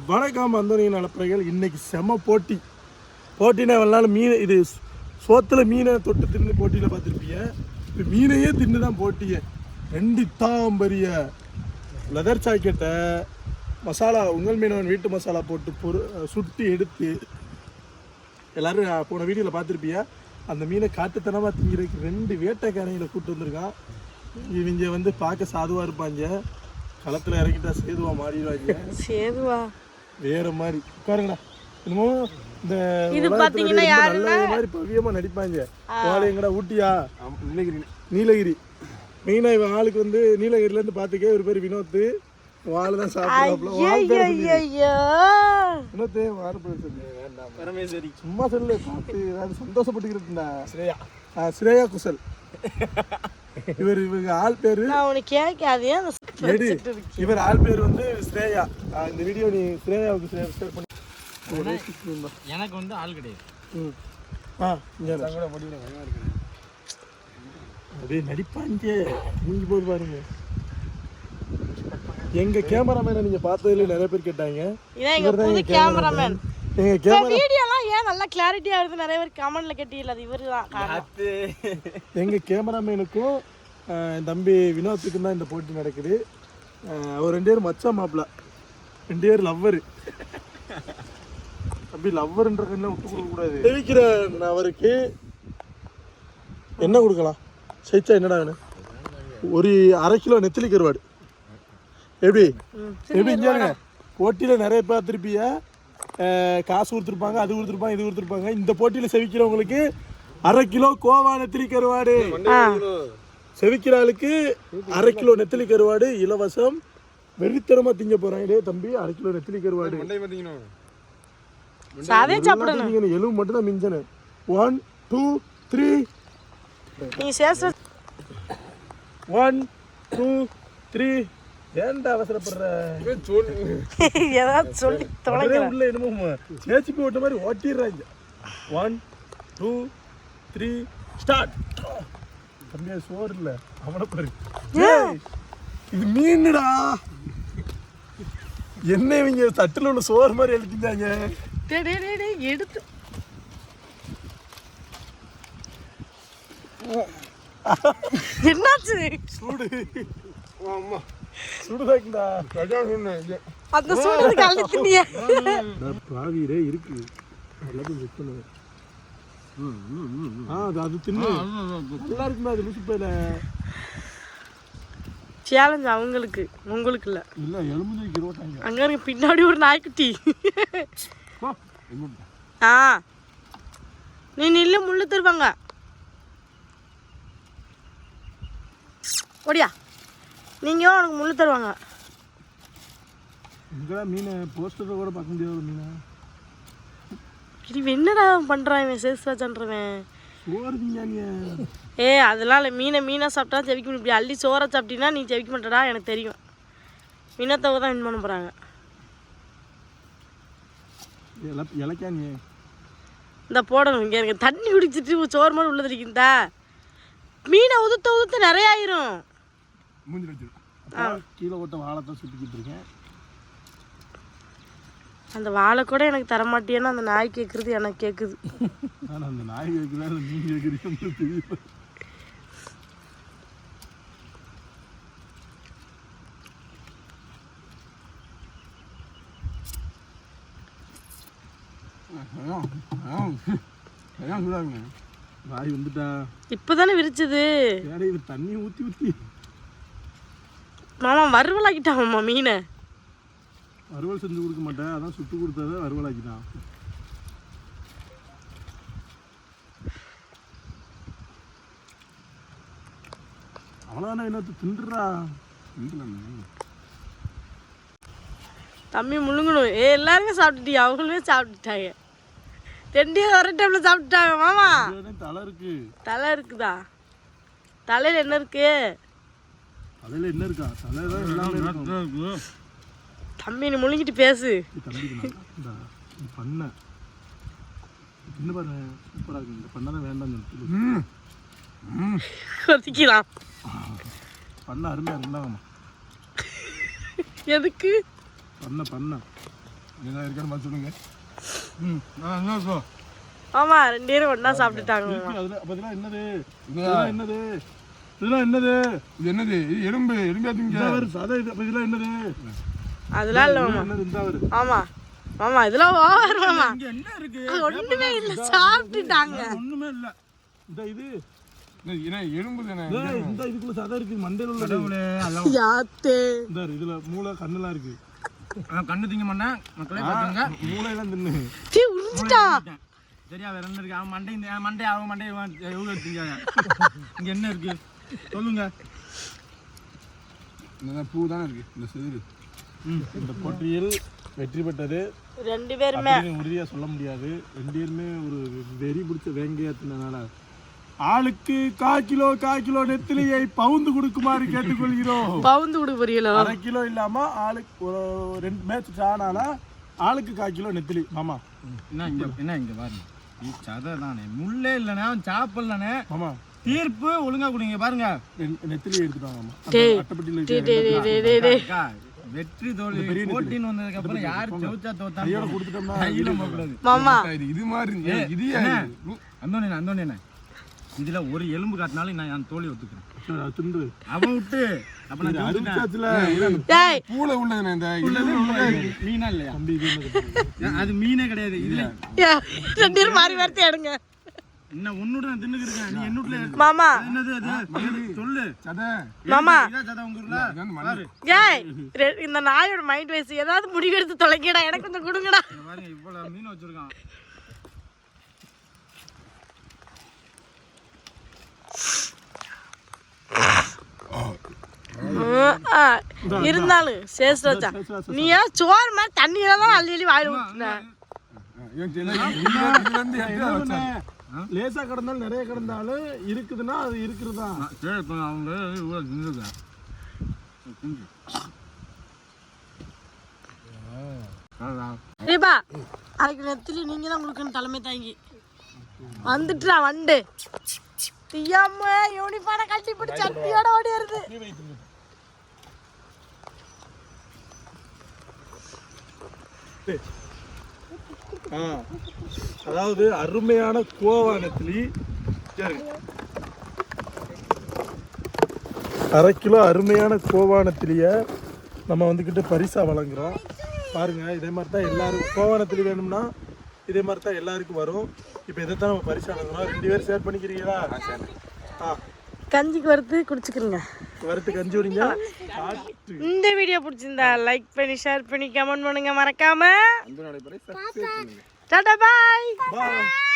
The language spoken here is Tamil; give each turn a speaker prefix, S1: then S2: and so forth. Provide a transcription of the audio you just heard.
S1: வணக்கம் அந்தோனி நலப்பறைகள் இன்னைக்கு செம போட்டி. போட்டினா வெள்ளால மீன் இது சோத்தில் மீனை தொட்டு தின்னு போட்டியில் பார்த்துருப்பீங்க. இப்போ மீனையே தின்னு தான் போட்டியே. ரெண்டு தாம்பரிய. லெதர் ஜாக்கெட்டை மசாலா உங்கள் மீனவன் வீட்டு மசாலா போட்டு பொரு சுட்டி எடுத்து எல்லோரும் போன வீடியோவில் பார்த்துருப்பியா அந்த மீனை காட்டுத்தனமாக திங்கிறதுக்கு ரெண்டு வேட்டைக்காரங்களை கூப்பிட்டு வந்திருக்கான். இவங்க வந்து பார்க்க சாதுவாக இருப்பாங்க. களத்தில் இறக்கிட்டா சேதுவா மாறிடுவாங்க.
S2: சேதுவா.
S1: வேற மாதிரி. உட்காருங்கடா. என்னமோ இந்த
S2: இது பாத்தீங்கன்னா யாருன்னா-
S1: மாதிரி பவியமா நடிப்பாங்க. வாழை எங்கடா ஊட்டியா? நீலகிரி. நீலகிரி. மெயினா இவன் ஆளுக்கு வந்து நீலகிரில இருந்து பாத்துக்கே ஒரு பேர் வினோத் வாழை தான் சாப்பிடுறாப்ல வாழை வினோத் வாழை
S3: பரமேஸ்வரி.
S1: சும்மா சொல்லு. பார்த்து ஏதாவது சந்தோஷப்பட்டுக்கிறதுண்டா. ஸ்ரேயா. ஆ ஸ்ரேயா குசல். இவர் இவங்க ஆள் பேரு
S2: நான் உனக்கு கேட்காதே
S1: இவர் ஆள் பேர் வந்து ஸ்ரேயா. இந்த வீடியோ நீ ஸ்ரேயாவுக்கு ஷேர் பண்ணி.
S3: எனக்கு வந்து ஆள் கிடையாது.
S1: ம். ஆ இங்கே
S3: கூட முடியல பயமா இருக்கு
S1: அப்படியே நடிப்பாங்க நீங்க போது பாருங்க. எங்க கேமராமேனை நீங்க பார்த்ததுல நிறைய பேர் கேட்டாங்க.
S2: இதான் எங்க புது கேமராமேன்
S1: எங்க கேமரா
S2: ஏன் நல்லா கிளாரிட்டியா வருது? நிறைய பேர் கமெண்ட்ல கேட்டீங்கல்ல அது இவரு தான்
S1: எங்க கேமராமேனுக்கும் தம்பி வினோத்துக்கும் தான் இந்த போட்டி நடக்குது. அவர் ரெண்டு பேரும் மச்சான் மாப்பிள்ள ரெண்டு பேர் லவ்வரு தம்பி லவ்வர்ன்றதுல விட்டு கொடுக்க கூடாது. தெரிவிக்கிற அவருக்கு? என்ன கொடுக்கலாம்? ஜெயிச்சா என்னடா வேணும்? ஒரு அரை கிலோ நெத்திலி கருவாடு. எப்படி? எப்படி இங்கே போட்டியில் நிறைய பார்த்துருப்பீங்க. காசு கொடுத்துருப்பாங்க அது கொடுத்துருப்பாங்க இது கொடுத்துருப்பாங்க. இந்த போட்டியில் செவிக்கிறவங்களுக்கு அரை கிலோ கோவா நெத்திலி கருவாடு. செவிக்கிற ஆளுக்கு அரை கிலோ நெத்திலி கருவாடு இலவசம். வெறித்தனமாக திங்க போகிறாங்க டேய் தம்பி அரை கிலோ நெத்திலி கருவாடு. எலும்பு மட்டும் தான் மிஞ்சணும் one two three one two three ஏன்டா அவசரப்படுற?
S2: ஏதாவது சொல்லி தொலைக்கிறேன்.
S1: உள்ள என்னமோ சேச்சிப்பி ஓட்ட மாதிரி ஓட்டிடுறாங்க. ஒன் டூ த்ரீ ஸ்டார்ட் தம்பியா சோறு இல்ல. அவனை பாரு. ஏய், இது மீனுடா என்ன இவங்க தட்டுல உள்ள சோறு மாதிரி எழுதிட்டாங்க.
S2: எடுத்து. என்னாச்சு?
S1: சூடு.
S3: அம்மா
S1: சுடுதாக்குடா.
S3: அதான் சொன்னேன்
S2: அந்த சூடு கலந்துட்டியா
S1: பாவிரே இருக்கு. எல்லாத்தையும் செக் பண்ணுவேன். ஆ அது அது தின்னு. நல்லா இருக்குமே அது லூசு பையில.
S2: சேலஞ்ச் அவங்களுக்கு. உங்களுக்கு இல்ல.
S1: இல்ல எலும்பு
S2: அங்க இருக்க பின்னாடி ஒரு நாய்க்குட்டி. ஆ. நீ நில்லு முள்ளு தருவாங்க. ஓடியா. நீங்க உனக்கு முள்ளு தருவாங்க?
S1: இங்கெல்லாம் மீனை போஸ்டரில் கூட பார்க்க முடியாத மீனை.
S2: இவன் என்னடா பண்றான் இவன்
S1: சோறு திங்காங்க
S2: ஏ அதெல்லாம் இல்லை. மீனை மீனாக சாப்பிட்டா முடியும் இப்படி அள்ளி சோறை சாப்பிட்டீங்கன்னா நீ செவிக்க மாட்டடா எனக்கு தெரியும். மீனத்தவ தான் வின் பண்ண போகிறாங்க இந்த போடணும் இங்கே இருக்க. தண்ணி குடிச்சிட்டு சோறு மாதிரி உள்ளது இருக்குதா மீனை உதுத்த உதுத்த நிறைய ஆயிரும்.
S1: கீழே ஓட்ட வாழைத்தான் சுற்றிக்கிட்டு இருக்கேன்
S2: அந்த வாழை கூட எனக்கு தரமாட்டியேன்னு அந்த நாய் கேட்குறது எனக்கு கேட்குது
S1: ஆனால் அந்த நாய் வைக்கிறீங்க தெரியும்
S3: அதான் சொல்லுவாங்க
S1: நாய் வந்துட்டா
S2: இப்போ தானே விரிச்சது
S1: இது தண்ணி ஊற்றி ஊற்றி
S2: மாமா வறுவலாக்கிட்டான் மீனை?
S1: வறுவல் செஞ்சு கொடுக்க மாட்டேன். அதான் சுட்டு கொடுத்ததை வறுவலாக்கிட்டான். அவ்வளோதானே
S2: தம்பி முழுங்கணும். ஏ எல்லாருமே சாப்பிட்டுட்டியா? அவங்களுமே சாப்பிட்டுட்டாங்க. ரெண்டே ஒரு டைமில் சாப்பிட்டுட்டாங்க மாமா.
S1: தலை இருக்கு.
S2: தலை இருக்குதா? தலையில் என்ன இருக்கு?
S1: அதில் என்ன இருக்கா? தலை தான் எல்லாமே இருக்கும்.
S2: தம்பி நீ முழுங்கிட்டு பேசு.
S1: நீ பண்ண. தின்னு பாரு சூப்பராக இருக்கு. இந்த பண்ண தான் வேண்டாம்னு சொல்லி
S2: கொதிக்கலாம்.
S1: பண்ண அருமையாக இருந்தாங்கம்மா
S2: எதுக்கு?
S1: பண்ண பண்ண.
S3: ஏதாவது இருக்கான்னு பார்த்து சொல்லுங்க. ம். என்ன
S2: ஆமா ரெண்டு பேரும் ஒண்ணா சாப்பிட்டுட்டாங்க
S1: என்னது? என்னது? இதெல்லாம் என்னது?
S3: இது என்னது? இது எறும்பு எறும்பா திங்க?
S1: இந்த வருது அதான் இது அப்ப இதெல்லாம் என்னது?
S2: அதெல்லாம் இல்ல மாமா.
S1: என்னது? இந்த
S2: மாமா இதெல்லாம் ஓவர் மாமா.
S3: இங்க என்ன இருக்கு?
S2: ஒண்ணுமே இல்ல சாப்பிட்டுட்டாங்க.
S3: ஒண்ணுமே இல்ல.
S1: இந்த இது.
S3: எறும்பு தானே?
S1: இந்த இதுக்குள்ள சதை இருக்கு. மண்டையில
S3: அதெல்லாம்
S2: யாத்தே.
S1: இந்த இதுல மூளை கண்ணெல்லாம் இருக்கு.
S3: கண்ணு திங்க மாட்டேன். மக்களே பார்த்துங்க
S1: மூளையெல்லாம் தின்னு.
S3: சரியா வேற என்ன இருக்கு? அவன் மண்டை இந்த மண்டை அவன் மண்டை எவ்வளோ திங்காங்க இங்க என்ன இருக்கு? சொல்லுங்க. இந்த பூ தானே இருக்கு. இந்த செதிரு
S1: இந்த போட்டியில் வெற்றி பெற்றது.
S2: ரெண்டு பேருமே.
S1: அப்படின்னு உறுதியா சொல்ல முடியாது. ரெண்டு பேருமே ஒரு வெறி பிடிச்ச வேங்கையாத்தினால ஆளுக்கு கா கிலோ கா கிலோ நெத்திலியை பவுந்து கொடுக்குமாறு கேட்டுக்கொள்கிறோம்.
S2: பவுந்து கொடுக்க புரியல
S1: அரை கிலோ இல்லாம ஆளுக்கு ஒரு ரெண்டு மேட்ச் ஆனானா ஆளுக்கு கா கிலோ நெத்திலி. மாமா.
S3: என்ன இங்க என்ன இங்க பாருங்க. சதை தானே முள்ளே இல்லைண்ணே அவன் சாப்பிடலண்ணே
S1: மாமா.
S3: தீர்ப்பு ஒழுங்கா கொடுங்க பாருங்க.
S1: நெத்திலி எடுத்துட்டு வாங்க மாமா. அந்த
S2: டேய்.
S1: அட்டைப்பட்டியில
S2: டே
S1: இருக்கிற
S2: டே டே டே டே
S3: அக்கா, வெற்றி தோல்வி போட்டின்னு வந்ததுக்கு அப்புறம் யாரு ஜெயிச்சா தோத்தா
S1: கையோட கொடுத்துட்டோம்னா
S3: கையில போகக்கூடாது
S2: மாமா.
S3: இது இது மாதிரி இது அந்தோனே அந்தோனே இதுல ஒரு எலும்பு காட்டினாலும் நான் என் தோழி ஒத்துக்கிறேன். அவன் விட்டு. அப்ப நான் ஜெயிச்சிட்டேன்.
S1: அருமைச்சாச்சுல
S2: டேய்.
S3: பூளை உள்ளதுண்ணே இந்த மீனா இல்லையா? அது மீனே கிடையாது. இதுல
S2: யா, ரெண்டு பேரும் மாறி வரத்தை எடுங்க
S3: என்ன நீ என்னுட்ல
S2: மாமா.
S3: என்னது அது? சொல்லு. சதை.
S2: மாமா.
S3: இதான் சதை உங்க ஊர்ல. பாரு.
S2: ஏய் இந்த நாயோட மைண்ட் வைஸ் ஏதாவது முடிவெடுத்து தொலைங்கடா. எனக்கு கொஞ்சம் கொடுங்கடா.
S3: இங்க பாருங்க இவ்வளவு மீன் வச்சிருக்கான்.
S2: ம், ஆ, இருந்தாலும் சேஸ்ட் வச்சா நீ ஏன் சோறு மாதிரி தண்ணியில தான் அள்ளி அள்ளி வாயில ஊத்துன.
S1: என்ன? லேசா கிடந்தாலும் நிறைய கிடந்தாலும் இருக்குதுன்னா அது இருக்குதுதா
S3: சரி இப்போ அவங்க இவ்வளோ தின்னுருக்கேன்
S2: அதுக்கு நெத்திலி நீங்க தான் கொடுக்கணும் தலைமை தாங்கி. வந்துட்டுடா வண்டு. தீயாம யூனிஃபான கட்டி போட்டு சட்டியோட ஓடி வருது
S1: ஆ. அதாவது அருமையான கோவானத்திலி. அரை கிலோ அருமையான கோவானத்திலிய நம்ம வந்துக்கிட்டு பரிசா வழங்குறோம். பாருங்க இதே மாதிரி தான் எல்லாரும் கோவானத்திலி வேணும்னா இதே மாதிரி தான் எல்லாருக்கும் வரும். இப்போ இதை தான் நம்ம பரிசா வழங்குறோம்? ரெண்டு பேரும் ஷேர் பண்ணிக்கிறீங்களா? ஆ
S2: கஞ்சிக்கு வறுத்து குடிச்சுக்கிறங்க.
S1: வறுத்து கஞ்சி காட்டு.
S2: இந்த வீடியோ பிடிச்சிருந்தா லைக் பண்ணி ஷேர் பண்ணி கமெண்ட் பண்ணுங்க மறக்காம. Tchau, tchau,
S1: bye.